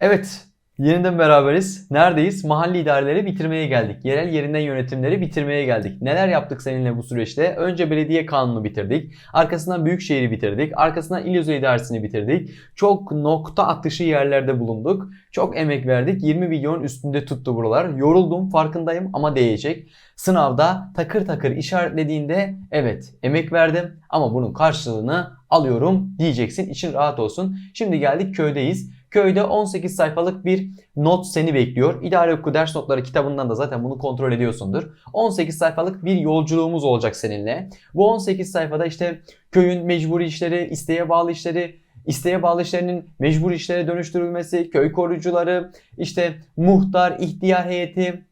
Evet, yeniden beraberiz. Neredeyiz? Mahalli idareleri bitirmeye geldik. Yerel yerinden yönetimleri bitirmeye geldik. Neler yaptık seninle bu süreçte? Önce belediye kanunu bitirdik. Arkasından büyükşehiri bitirdik. Arkasından il özel idaresini bitirdik. Çok nokta atışı yerlerde bulunduk. Çok emek verdik. 20 videonun üstünde tuttu buralar. Yoruldum farkındayım ama değecek. Sınavda takır takır işaretlediğinde evet emek verdim ama bunun karşılığını alıyorum diyeceksin. İçin rahat olsun. Şimdi geldik köydeyiz. Köyde 18 sayfalık bir not seni bekliyor. İdare Hukuku Ders Notları kitabından da zaten bunu kontrol ediyorsundur. 18 sayfalık bir yolculuğumuz olacak seninle. Bu 18 sayfada işte köyün mecburi işleri, isteğe bağlı işleri, isteğe bağlı işlerinin mecbur işlere dönüştürülmesi, köy koruyucuları, işte muhtar, ihtiyar heyeti,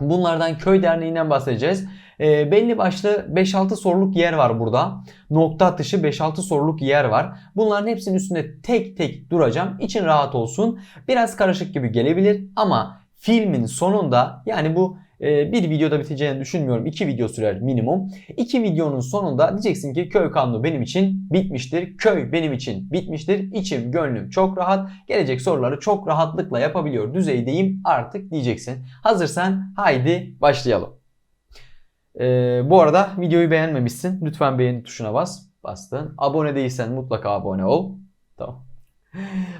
bunlardan köy derneğinden bahsedeceğiz. E, belli başlı 5-6 soruluk yer var burada. Nokta atışı 5-6 soruluk yer var. Bunların hepsinin üstünde tek tek duracağım. İçin rahat olsun. Biraz karışık gibi gelebilir ama filmin sonunda yani bu e, bir videoda biteceğini düşünmüyorum. İki video sürer minimum. İki videonun sonunda diyeceksin ki köy kanunu benim için bitmiştir. Köy benim için bitmiştir. İçim, gönlüm çok rahat. Gelecek soruları çok rahatlıkla yapabiliyor düzeydeyim artık diyeceksin. Hazırsan haydi başlayalım. Ee, bu arada videoyu beğenmemişsin. Lütfen beğeni tuşuna bas. Bastın. Abone değilsen mutlaka abone ol. Tamam.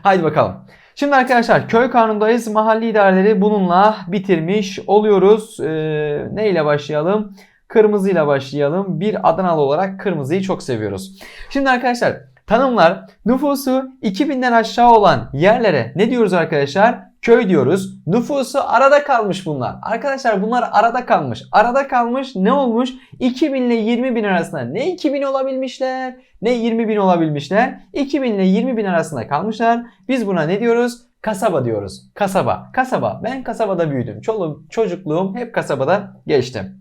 Haydi bakalım. Şimdi arkadaşlar köy kanundayız. Mahalli idareleri bununla bitirmiş oluyoruz. Ee, ne ile başlayalım? Kırmızıyla başlayalım. Bir Adanalı olarak kırmızıyı çok seviyoruz. Şimdi arkadaşlar tanımlar nüfusu 2000'den aşağı olan yerlere ne diyoruz arkadaşlar? Köy diyoruz. Nüfusu arada kalmış bunlar. Arkadaşlar bunlar arada kalmış. Arada kalmış ne olmuş? 2000 ile 20 bin arasında ne 2000 olabilmişler ne 20 bin olabilmişler. 2000 ile 20 bin arasında kalmışlar. Biz buna ne diyoruz? Kasaba diyoruz. Kasaba. Kasaba. Ben kasabada büyüdüm. Çoluk, çocukluğum hep kasabada geçti.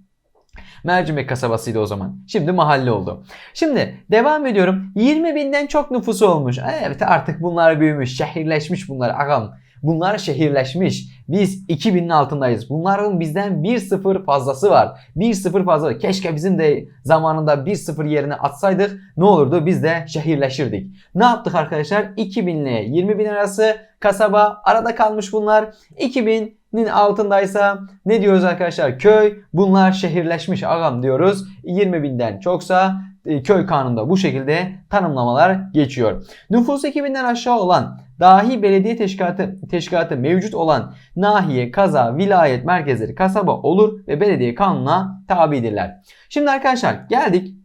Mercimek kasabasıydı o zaman. Şimdi mahalle oldu. Şimdi devam ediyorum. 20 binden çok nüfusu olmuş. Evet artık bunlar büyümüş. Şehirleşmiş bunlar. Agam. Bunlar şehirleşmiş. Biz 2000'in altındayız. Bunların bizden 1-0 fazlası var. 1-0 fazla. Keşke bizim de zamanında 1-0 yerine atsaydık ne olurdu? Biz de şehirleşirdik. Ne yaptık arkadaşlar? 2000 ile 20 bin arası kasaba arada kalmış bunlar. 2000'nin altındaysa ne diyoruz arkadaşlar? Köy. Bunlar şehirleşmiş ağam diyoruz. 20 binden çoksa köy kanununda bu şekilde tanımlamalar geçiyor. Nüfus 2000'den aşağı olan dahi belediye teşkilatı, teşkilatı mevcut olan nahiye, kaza, vilayet merkezleri kasaba olur ve belediye kanununa tabidirler. Şimdi arkadaşlar geldik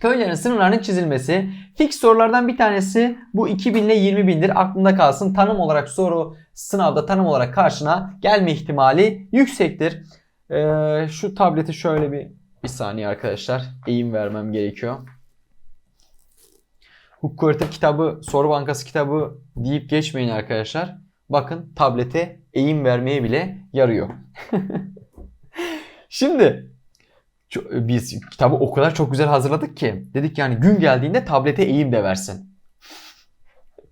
Köylerin sınırlarının çizilmesi. Fix sorulardan bir tanesi bu 2000 ile 20 bindir. Aklında kalsın. Tanım olarak soru sınavda tanım olarak karşına gelme ihtimali yüksektir. Ee, şu tableti şöyle bir bir saniye arkadaşlar. Eğim vermem gerekiyor. Hukuk öğretim kitabı, soru bankası kitabı deyip geçmeyin arkadaşlar. Bakın tablete eğim vermeye bile yarıyor. Şimdi biz kitabı o kadar çok güzel hazırladık ki dedik yani gün geldiğinde tablete eğim de versin.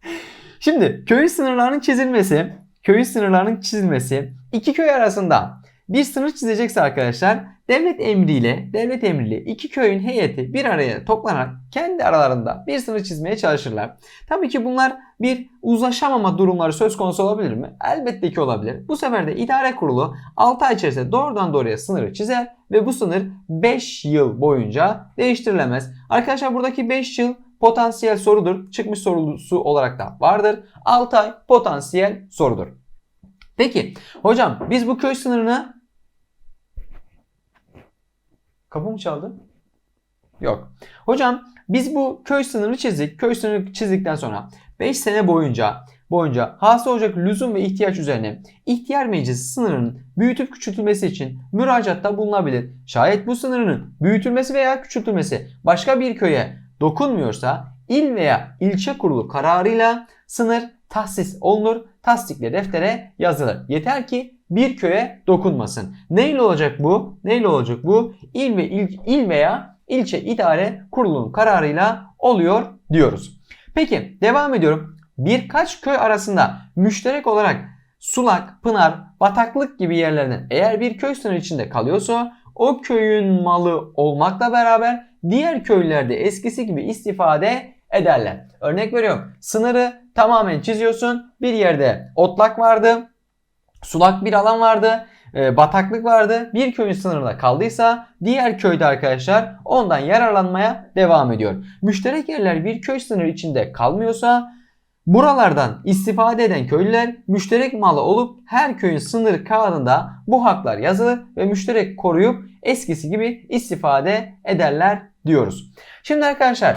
Şimdi köyün sınırlarının çizilmesi, köyün sınırlarının çizilmesi iki köy arasında bir sınır çizecekse arkadaşlar devlet emriyle, devlet emriyle iki köyün heyeti bir araya toplanarak kendi aralarında bir sınır çizmeye çalışırlar. Tabii ki bunlar bir uzlaşamama durumları söz konusu olabilir mi? Elbette ki olabilir. Bu sefer de idare kurulu 6 ay içerisinde doğrudan doğruya sınırı çizer ve bu sınır 5 yıl boyunca değiştirilemez. Arkadaşlar buradaki 5 yıl potansiyel sorudur. Çıkmış sorusu olarak da vardır. 6 ay potansiyel sorudur. Peki hocam biz bu köy sınırını Kapı mı çaldı? Yok. Hocam biz bu köy sınırını çizdik. Köy sınırını çizdikten sonra 5 sene boyunca boyunca hasıl olacak lüzum ve ihtiyaç üzerine ihtiyar meclisi sınırının büyütüp küçültülmesi için müracaatta bulunabilir. Şayet bu sınırının büyütülmesi veya küçültülmesi başka bir köye dokunmuyorsa il veya ilçe kurulu kararıyla sınır tahsis olunur. Tasdikle deftere yazılır. Yeter ki bir köye dokunmasın. Neyle olacak bu? Neyle olacak bu? İl ve il, il veya ilçe idare kurulunun kararıyla oluyor diyoruz. Peki devam ediyorum. Birkaç köy arasında müşterek olarak sulak, pınar, bataklık gibi yerlerden eğer bir köy sınırı içinde kalıyorsa o köyün malı olmakla beraber diğer köylerde eskisi gibi istifade ederler. Örnek veriyorum. Sınırı tamamen çiziyorsun. Bir yerde otlak vardı. Sulak bir alan vardı. e, Bataklık vardı. Bir köyün sınırında kaldıysa diğer köyde arkadaşlar ondan yararlanmaya devam ediyor. Müşterek yerler bir köy sınırı içinde kalmıyorsa buralardan istifade eden köylüler müşterek malı olup her köyün sınır kağıdında bu haklar yazılır ve müşterek koruyup eskisi gibi istifade ederler diyoruz. Şimdi arkadaşlar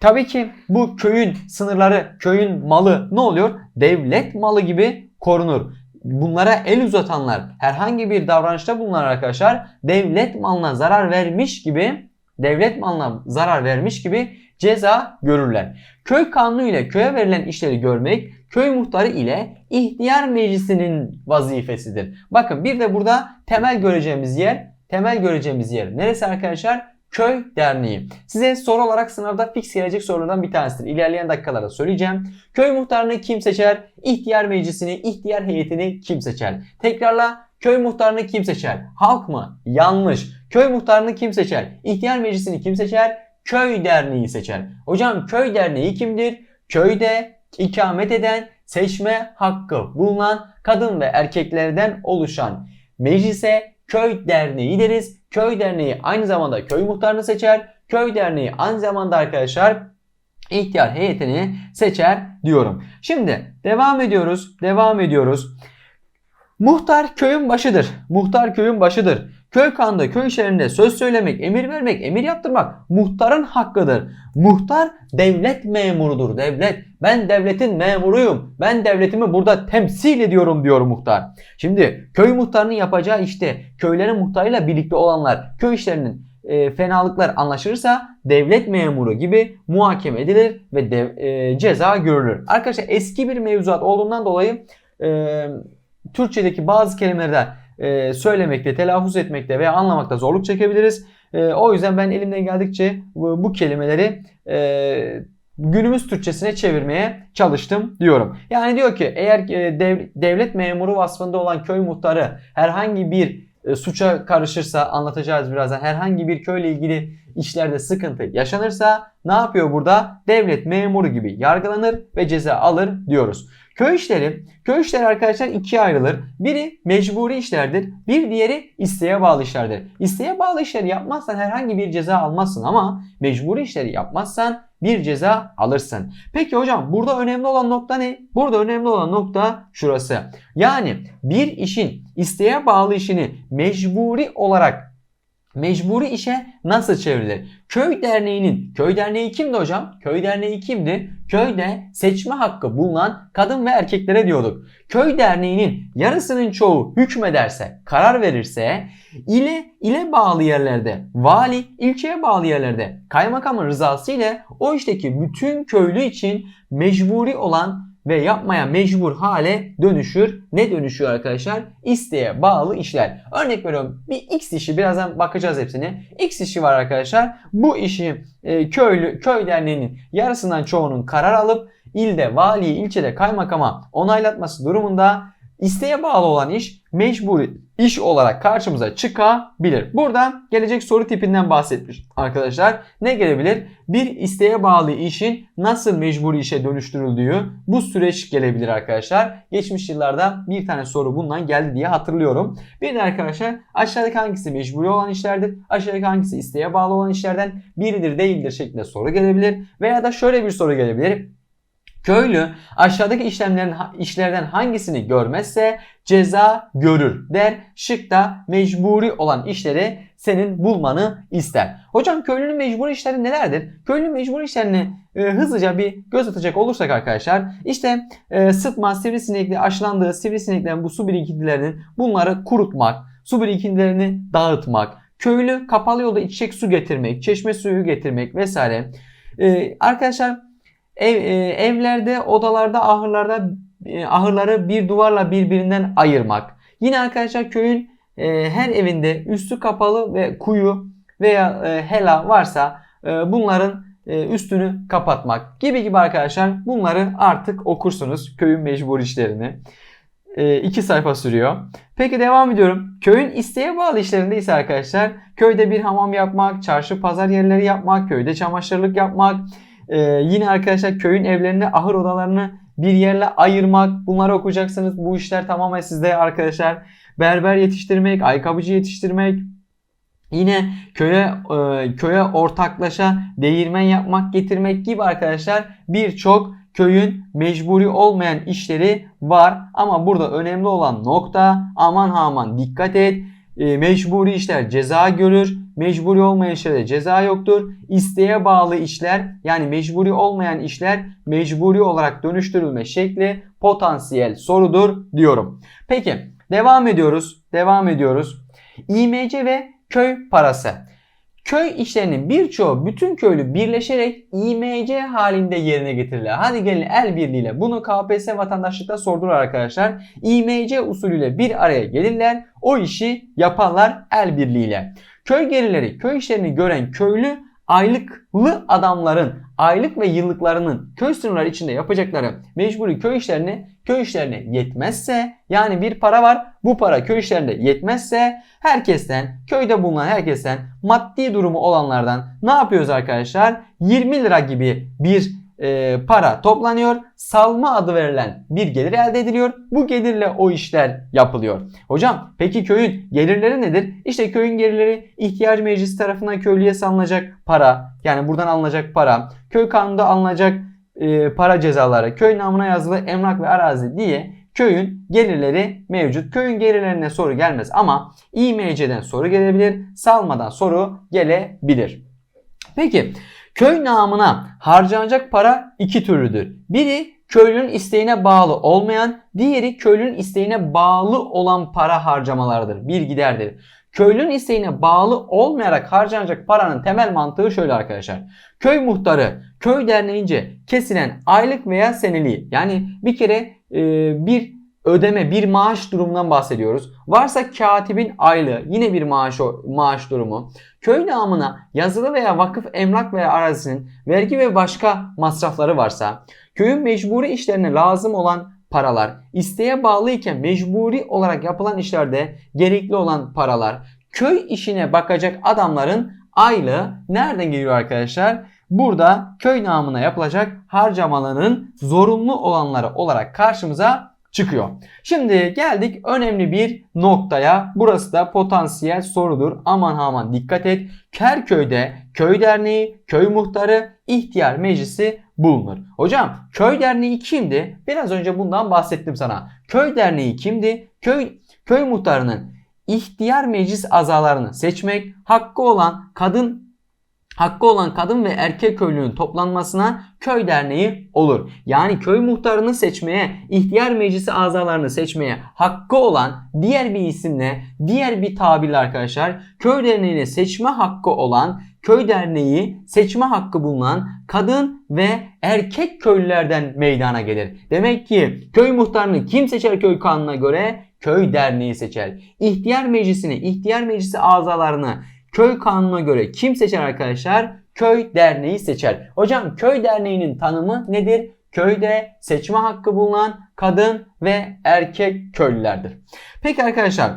tabii ki bu köyün sınırları, köyün malı ne oluyor? Devlet malı gibi korunur. Bunlara el uzatanlar herhangi bir davranışta bulunan arkadaşlar devlet malına zarar vermiş gibi devlet malına zarar vermiş gibi ceza görürler. Köy kanunu ile köye verilen işleri görmek köy muhtarı ile ihtiyar meclisinin vazifesidir. Bakın bir de burada temel göreceğimiz yer, temel göreceğimiz yer neresi arkadaşlar? Köy derneği. Size soru olarak sınavda fix gelecek sorulardan bir tanesidir. İlerleyen dakikalarda söyleyeceğim. Köy muhtarını kim seçer? İhtiyar meclisini, ihtiyar heyetini kim seçer? Tekrarla köy muhtarını kim seçer? Halk mı? Yanlış. Köy muhtarını kim seçer? İhtiyar meclisini kim seçer? Köy derneği seçer. Hocam köy derneği kimdir? Köyde ikamet eden, seçme hakkı bulunan kadın ve erkeklerden oluşan meclise köy derneği deriz. Köy derneği aynı zamanda köy muhtarını seçer. Köy derneği aynı zamanda arkadaşlar ihtiyar heyetini seçer diyorum. Şimdi devam ediyoruz. Devam ediyoruz. Muhtar köyün başıdır. Muhtar köyün başıdır. Köy kanunda, köy işlerinde söz söylemek, emir vermek, emir yaptırmak muhtarın hakkıdır. Muhtar devlet memurudur. Devlet. Ben devletin memuruyum. Ben devletimi burada temsil ediyorum diyor muhtar. Şimdi köy muhtarının yapacağı işte köylerin muhtarıyla birlikte olanlar köy işlerinin e, fenalıklar anlaşırsa devlet memuru gibi muhakeme edilir ve dev, e, ceza görülür. Arkadaşlar eski bir mevzuat olduğundan dolayı e, Türkçedeki bazı kelimeleri e, söylemekte, telaffuz etmekte veya anlamakta zorluk çekebiliriz. E, o yüzden ben elimden geldikçe bu, bu kelimeleri e, günümüz Türkçesine çevirmeye çalıştım diyorum. Yani diyor ki eğer e, dev, devlet memuru vasfında olan köy muhtarı herhangi bir e, suça karışırsa anlatacağız birazdan herhangi bir köyle ilgili işlerde sıkıntı yaşanırsa ne yapıyor burada? Devlet memuru gibi yargılanır ve ceza alır diyoruz. Köy işleri, köy işleri arkadaşlar ikiye ayrılır. Biri mecburi işlerdir, bir diğeri isteğe bağlı işlerdir. İsteğe bağlı işleri yapmazsan herhangi bir ceza almazsın ama mecburi işleri yapmazsan bir ceza alırsın. Peki hocam burada önemli olan nokta ne? Burada önemli olan nokta şurası. Yani bir işin isteğe bağlı işini mecburi olarak mecburi işe nasıl çevrilir? Köy derneğinin, köy derneği kimdi hocam? Köy derneği kimdi? Köyde seçme hakkı bulunan kadın ve erkeklere diyorduk. Köy derneğinin yarısının çoğu hükmederse, karar verirse ile ile bağlı yerlerde, vali ilçeye bağlı yerlerde kaymakamın rızası ile o işteki bütün köylü için mecburi olan ve yapmaya mecbur hale dönüşür. Ne dönüşüyor arkadaşlar? İsteğe bağlı işler. Örnek veriyorum bir X işi birazdan bakacağız hepsine. X işi var arkadaşlar. Bu işi e, köylü köy derneğinin yarısından çoğunun karar alıp ilde, valiyi, ilçede, kaymakama onaylatması durumunda isteğe bağlı olan iş mecburi iş olarak karşımıza çıkabilir. Burada gelecek soru tipinden bahsetmiş arkadaşlar. Ne gelebilir? Bir isteğe bağlı işin nasıl mecburi işe dönüştürüldüğü bu süreç gelebilir arkadaşlar. Geçmiş yıllarda bir tane soru bundan geldi diye hatırlıyorum. Bir de arkadaşlar aşağıdaki hangisi mecburi olan işlerdir? Aşağıdaki hangisi isteğe bağlı olan işlerden biridir değildir şeklinde soru gelebilir. Veya da şöyle bir soru gelebilir. Köylü aşağıdaki işlemlerin işlerden hangisini görmezse ceza görür der. Şıkta mecburi olan işleri senin bulmanı ister. Hocam köylünün mecburi işleri nelerdir? Köylünün mecburi işlerini e, hızlıca bir göz atacak olursak arkadaşlar işte e, sıtma, sivrisinekli aşılandığı sivrisineklerin bu su birikintilerinin bunları kurutmak, su birikintilerini dağıtmak, köylü kapalı yolda içecek su getirmek, çeşme suyu getirmek vesaire. E, arkadaşlar Ev, e, evlerde, odalarda, ahırlarda e, ahırları bir duvarla birbirinden ayırmak. Yine arkadaşlar köyün e, her evinde üstü kapalı ve kuyu veya e, hela varsa e, bunların e, üstünü kapatmak gibi gibi arkadaşlar bunları artık okursunuz köyün mecbur işlerini. E, iki sayfa sürüyor. Peki devam ediyorum. Köyün isteğe bağlı işlerinde ise arkadaşlar köyde bir hamam yapmak, çarşı pazar yerleri yapmak, köyde çamaşırlık yapmak, Ee, yine arkadaşlar köyün evlerini, ahır odalarını bir yerle ayırmak. Bunları okuyacaksınız. Bu işler tamamen sizde arkadaşlar. Berber yetiştirmek, ayakkabıcı yetiştirmek, Yine köye e, köye ortaklaşa değirmen yapmak, getirmek gibi arkadaşlar birçok köyün mecburi olmayan işleri var. Ama burada önemli olan nokta aman aman dikkat et. E, mecburi işler ceza görür. Mecburi olmayan işlerde ceza yoktur. İsteğe bağlı işler yani mecburi olmayan işler mecburi olarak dönüştürülme şekli potansiyel sorudur diyorum. Peki devam ediyoruz. Devam ediyoruz. İMC ve köy parası. Köy işlerinin birçoğu bütün köylü birleşerek İMC halinde yerine getirirler. Hadi gelin el birliğiyle bunu KPSS vatandaşlıkta sordular arkadaşlar. İMC usulüyle bir araya gelirler. O işi yaparlar el birliğiyle. Köy gerileri köy işlerini gören köylü aylıklı adamların aylık ve yıllıklarının köy sınırları içinde yapacakları mecburi köy işlerini köy işlerine yetmezse yani bir para var bu para köy işlerinde yetmezse herkesten köyde bulunan herkesten maddi durumu olanlardan ne yapıyoruz arkadaşlar? 20 lira gibi bir e, para toplanıyor. Salma adı verilen bir gelir elde ediliyor. Bu gelirle o işler yapılıyor. Hocam peki köyün gelirleri nedir? İşte köyün gelirleri ihtiyaç meclisi tarafından köylüye salınacak para. Yani buradan alınacak para. Köy kanunda alınacak e, para cezaları. Köy namına yazılı emlak ve arazi diye köyün gelirleri mevcut. Köyün gelirlerine soru gelmez ama İMC'den soru gelebilir. Salmadan soru gelebilir. Peki Köy namına harcanacak para iki türlüdür. Biri köylünün isteğine bağlı olmayan, diğeri köylünün isteğine bağlı olan para harcamalardır. Bir giderdir. Köylünün isteğine bağlı olmayarak harcanacak paranın temel mantığı şöyle arkadaşlar. Köy muhtarı köy derneğince kesilen aylık veya seneliği yani bir kere e, bir ödeme, bir maaş durumundan bahsediyoruz. Varsa katibin aylığı yine bir maaş maaş durumu. Köy namına yazılı veya vakıf emlak veya arazinin vergi ve başka masrafları varsa, köyün mecburi işlerine lazım olan paralar, isteğe bağlı iken mecburi olarak yapılan işlerde gerekli olan paralar, köy işine bakacak adamların aylığı nereden geliyor arkadaşlar? Burada köy namına yapılacak harcamaların zorunlu olanları olarak karşımıza çıkıyor. Şimdi geldik önemli bir noktaya. Burası da potansiyel sorudur. Aman aman dikkat et. Kerköy'de köy derneği, köy muhtarı, ihtiyar meclisi bulunur. Hocam köy derneği kimdi? Biraz önce bundan bahsettim sana. Köy derneği kimdi? Köy köy muhtarının ihtiyar meclis azalarını seçmek, hakkı olan kadın hakkı olan kadın ve erkek köylünün toplanmasına köy derneği olur. Yani köy muhtarını seçmeye, ihtiyar meclisi azalarını seçmeye hakkı olan diğer bir isimle, diğer bir tabirle arkadaşlar köy derneğine seçme hakkı olan köy derneği seçme hakkı bulunan kadın ve erkek köylülerden meydana gelir. Demek ki köy muhtarını kim seçer köy kanununa göre? Köy derneği seçer. İhtiyar meclisini, ihtiyar meclisi azalarını köy kanununa göre kim seçer arkadaşlar? Köy derneği seçer. Hocam köy derneğinin tanımı nedir? Köyde seçme hakkı bulunan kadın ve erkek köylülerdir. Peki arkadaşlar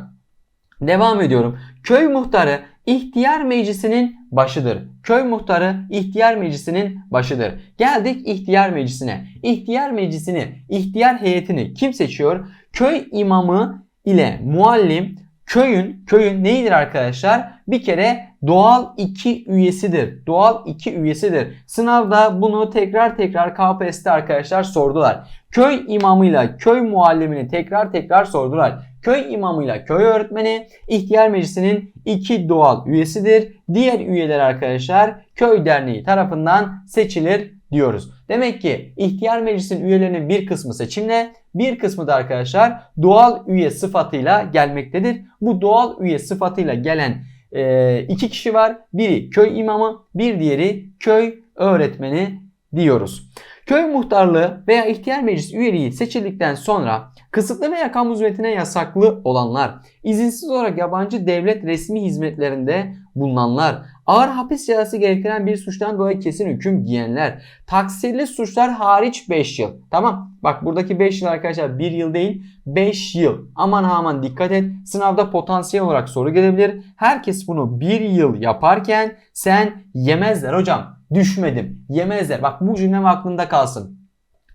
devam ediyorum. Köy muhtarı ihtiyar meclisinin başıdır. Köy muhtarı ihtiyar meclisinin başıdır. Geldik ihtiyar meclisine. İhtiyar meclisini, ihtiyar heyetini kim seçiyor? Köy imamı ile muallim köyün köyün neyidir arkadaşlar? Bir kere doğal iki üyesidir. Doğal iki üyesidir. Sınavda bunu tekrar tekrar KPSS'te arkadaşlar sordular. Köy imamıyla köy muallimini tekrar tekrar sordular. Köy imamıyla köy öğretmeni ihtiyar meclisinin iki doğal üyesidir. Diğer üyeler arkadaşlar köy derneği tarafından seçilir diyoruz. Demek ki ihtiyar meclisin üyelerinin bir kısmı seçimle, bir kısmı da arkadaşlar doğal üye sıfatıyla gelmektedir. Bu doğal üye sıfatıyla gelen e, iki kişi var. Biri köy imamı, bir diğeri köy öğretmeni diyoruz. Köy muhtarlığı veya ihtiyar meclis üyeliği seçildikten sonra kısıtlı veya kamu hizmetine yasaklı olanlar, izinsiz olarak yabancı devlet resmi hizmetlerinde bulunanlar, ağır hapis cezası gerektiren bir suçtan dolayı kesin hüküm giyenler, taksirli suçlar hariç 5 yıl. Tamam bak buradaki 5 yıl arkadaşlar 1 yıl değil 5 yıl. Aman aman dikkat et sınavda potansiyel olarak soru gelebilir. Herkes bunu 1 yıl yaparken sen yemezler hocam düşmedim. Yemezler. Bak bu cümlem aklında kalsın.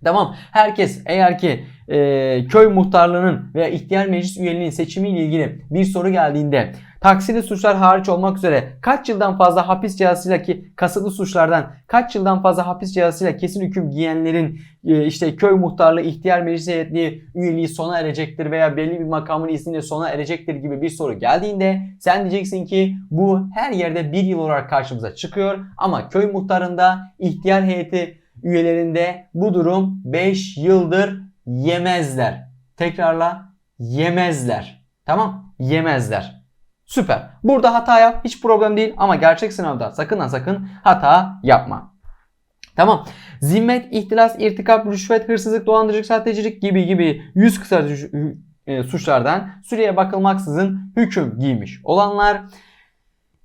Tamam. Herkes eğer ki e, köy muhtarlığının veya ihtiyar meclis üyeliğinin seçimiyle ilgili bir soru geldiğinde taksirli suçlar hariç olmak üzere kaç yıldan fazla hapis cezasıyla ki kasıtlı suçlardan kaç yıldan fazla hapis cezasıyla kesin hüküm giyenlerin e, işte köy muhtarlığı ihtiyar meclis heyetliği üyeliği sona erecektir veya belli bir makamın izniyle sona erecektir gibi bir soru geldiğinde sen diyeceksin ki bu her yerde bir yıl olarak karşımıza çıkıyor ama köy muhtarında ihtiyar heyeti üyelerinde bu durum 5 yıldır yemezler. Tekrarla yemezler. Tamam? Yemezler. Süper. Burada hata yap hiç problem değil ama gerçek sınavda sakın ha sakın hata yapma. Tamam. Zimmet, ihtilas, irtikap, rüşvet, hırsızlık, dolandırıcılık, sahtecilik gibi gibi yüz kısaltıcı e, suçlardan süreye bakılmaksızın hüküm giymiş olanlar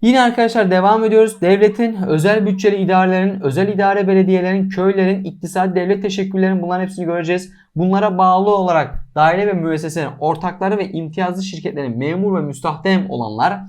Yine arkadaşlar devam ediyoruz. Devletin, özel bütçeli idarelerin, özel idare belediyelerin, köylerin, iktisadi devlet teşekkürlerin bunların hepsini göreceğiz. Bunlara bağlı olarak daire ve müesseselerin, ortakları ve imtiyazlı şirketlerin memur ve müstahdem olanlar,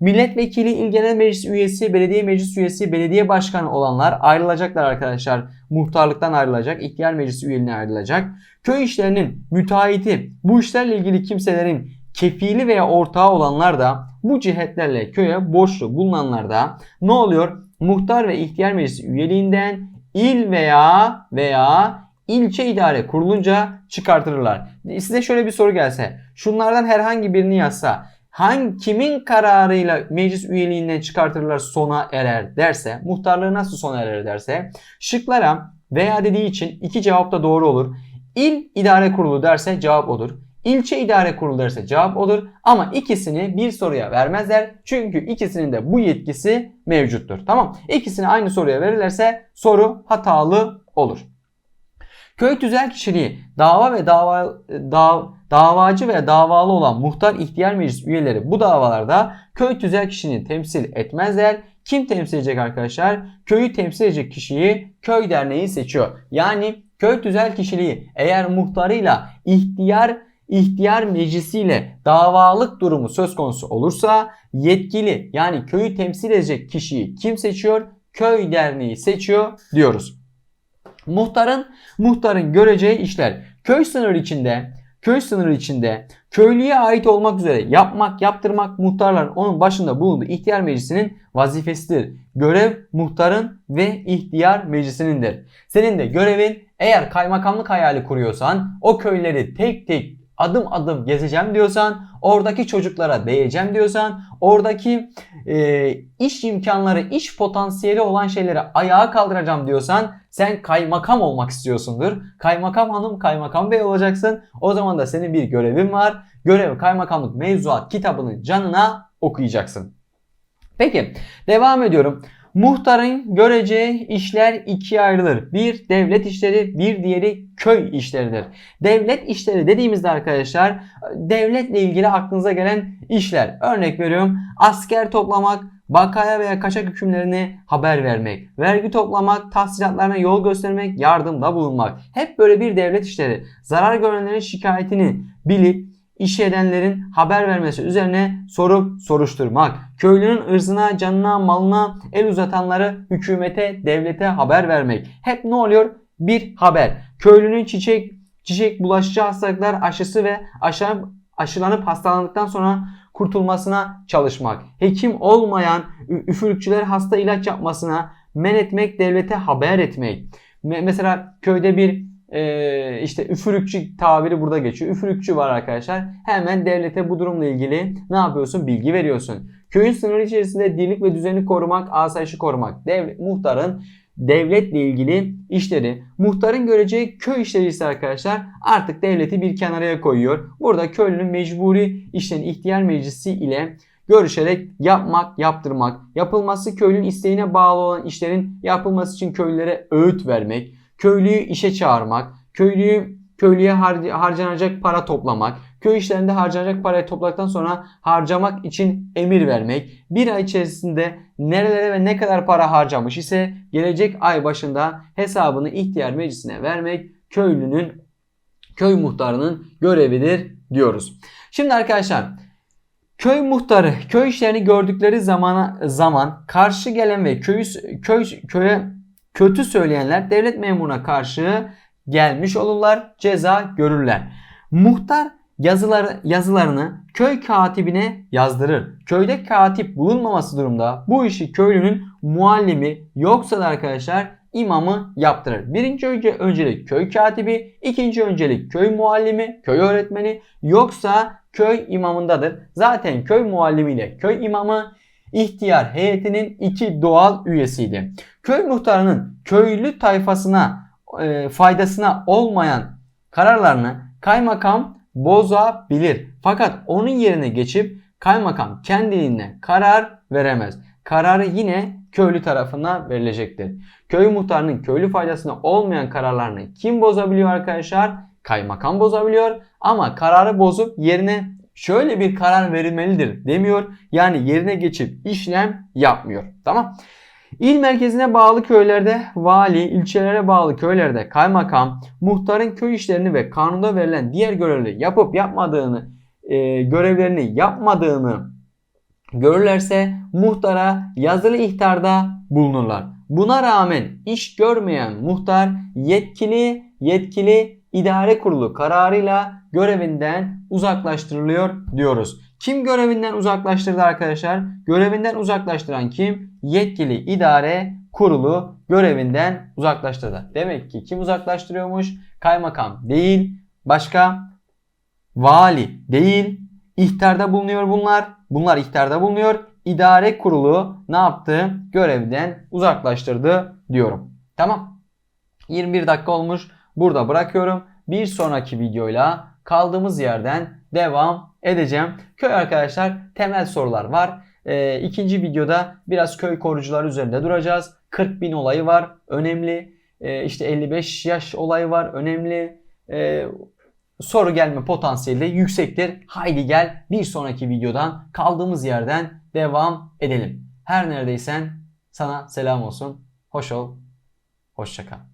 milletvekili, il genel meclis üyesi, belediye meclis üyesi, belediye başkanı olanlar ayrılacaklar arkadaşlar. Muhtarlıktan ayrılacak, ihtiyar meclis üyeliğine ayrılacak. Köy işlerinin müteahhiti, bu işlerle ilgili kimselerin kefili veya ortağı olanlar da bu cihetlerle köye borçlu bulunanlar da ne oluyor? Muhtar ve ihtiyar meclisi üyeliğinden il veya veya ilçe idare kurulunca çıkartırlar. Size şöyle bir soru gelse. Şunlardan herhangi birini yazsa hangi kimin kararıyla meclis üyeliğinden çıkartırlar sona erer derse, muhtarlığı nasıl sona erer derse, şıklara veya dediği için iki cevap da doğru olur. İl idare kurulu derse cevap olur. İlçe idare kurulu derse cevap olur ama ikisini bir soruya vermezler. Çünkü ikisinin de bu yetkisi mevcuttur. Tamam. İkisini aynı soruya verirlerse soru hatalı olur. Köy tüzel kişiliği dava ve dava, dav, davacı veya davalı olan muhtar ihtiyar meclis üyeleri bu davalarda köy tüzel kişiliğini temsil etmezler. Kim temsil edecek arkadaşlar? Köyü temsil edecek kişiyi köy derneği seçiyor. Yani köy tüzel kişiliği eğer muhtarıyla ihtiyar ihtiyar meclisiyle davalık durumu söz konusu olursa yetkili yani köyü temsil edecek kişiyi kim seçiyor? Köy derneği seçiyor diyoruz. Muhtarın muhtarın göreceği işler köy sınırı içinde köy sınırı içinde köylüye ait olmak üzere yapmak, yaptırmak muhtarların onun başında bulunduğu ihtiyar meclisinin vazifesidir. Görev muhtarın ve ihtiyar meclisinindir. Senin de görevin eğer kaymakamlık hayali kuruyorsan o köyleri tek tek adım adım gezeceğim diyorsan, oradaki çocuklara değeceğim diyorsan, oradaki e, iş imkanları, iş potansiyeli olan şeyleri ayağa kaldıracağım diyorsan sen kaymakam olmak istiyorsundur. Kaymakam hanım, kaymakam bey olacaksın. O zaman da senin bir görevin var. Görev kaymakamlık mevzuat kitabının canına okuyacaksın. Peki devam ediyorum. Muhtarın göreceği işler ikiye ayrılır. Bir devlet işleri, bir diğeri köy işleridir. Devlet işleri dediğimizde arkadaşlar devletle ilgili aklınıza gelen işler. Örnek veriyorum asker toplamak, bakaya veya kaçak hükümlerini haber vermek, vergi toplamak, tahsilatlarına yol göstermek, yardımda bulunmak. Hep böyle bir devlet işleri. Zarar görenlerin şikayetini bilip iş edenlerin haber vermesi üzerine sorup soruşturmak. Köylünün ırzına, canına, malına el uzatanları hükümete, devlete haber vermek. Hep ne oluyor? Bir haber. Köylünün çiçek çiçek bulaşıcı hastalıklar aşısı ve aşı, aşılanıp hastalandıktan sonra kurtulmasına çalışmak. Hekim olmayan üfürükçüler hasta ilaç yapmasına men etmek, devlete haber etmek. Mesela köyde bir e, işte üfürükçü tabiri burada geçiyor. Üfürükçü var arkadaşlar. Hemen devlete bu durumla ilgili ne yapıyorsun? Bilgi veriyorsun. Köyün sınırı içerisinde dirlik ve düzeni korumak, asayişi korumak. Devlet, muhtarın devletle ilgili işleri. Muhtarın göreceği köy işleri ise arkadaşlar artık devleti bir kenaraya koyuyor. Burada köylünün mecburi işlerin ihtiyar meclisi ile görüşerek yapmak, yaptırmak, yapılması köylünün isteğine bağlı olan işlerin yapılması için köylülere öğüt vermek, köylüyü işe çağırmak, köylüyü köylüye harcanacak para toplamak, köy işlerinde harcanacak parayı topladıktan sonra harcamak için emir vermek, bir ay içerisinde nerelere ve ne kadar para harcamış ise gelecek ay başında hesabını ihtiyar meclisine vermek köylünün, köy muhtarının görevidir diyoruz. Şimdi arkadaşlar Köy muhtarı köy işlerini gördükleri zamana zaman karşı gelen ve köyü köy köye kötü söyleyenler devlet memuruna karşı gelmiş olurlar, ceza görürler. Muhtar yazıları, yazılarını köy katibine yazdırır. Köyde katip bulunmaması durumda bu işi köylünün muallimi yoksa da arkadaşlar imamı yaptırır. Birinci önce öncelik köy katibi, ikinci öncelik köy muallimi, köy öğretmeni yoksa köy imamındadır. Zaten köy muallimi ile köy imamı ihtiyar heyetinin iki doğal üyesiydi. Köy muhtarının köylü tayfasına e, faydasına olmayan kararlarını kaymakam bozabilir. Fakat onun yerine geçip kaymakam kendiliğine karar veremez. Kararı yine köylü tarafından verilecektir. Köy muhtarının köylü faydasına olmayan kararlarını kim bozabiliyor arkadaşlar? Kaymakam bozabiliyor ama kararı bozup yerine şöyle bir karar verilmelidir demiyor. Yani yerine geçip işlem yapmıyor. Tamam. İl merkezine bağlı köylerde vali, ilçelere bağlı köylerde kaymakam, muhtarın köy işlerini ve kanunda verilen diğer görevleri yapıp yapmadığını, e, görevlerini yapmadığını görürlerse muhtara yazılı ihtarda bulunurlar. Buna rağmen iş görmeyen muhtar yetkili yetkili idare kurulu kararıyla görevinden uzaklaştırılıyor diyoruz. Kim görevinden uzaklaştırdı arkadaşlar? Görevinden uzaklaştıran kim? Yetkili idare kurulu görevinden uzaklaştırdı. Demek ki kim uzaklaştırıyormuş? Kaymakam değil. Başka? Vali değil. İhtarda bulunuyor bunlar. Bunlar ihtarda bulunuyor. İdare kurulu ne yaptı? Görevden uzaklaştırdı diyorum. Tamam. 21 dakika olmuş. Burada bırakıyorum. Bir sonraki videoyla kaldığımız yerden devam edeceğim. Köy arkadaşlar temel sorular var. Ee, ikinci videoda biraz köy korucuları üzerinde duracağız. 40 bin olayı var. Önemli. Ee, işte 55 yaş olayı var. Önemli. Ee, soru gelme potansiyeli yüksektir. Haydi gel bir sonraki videodan kaldığımız yerden devam edelim. Her neredeysen sana selam olsun. Hoş ol. Hoşça kal.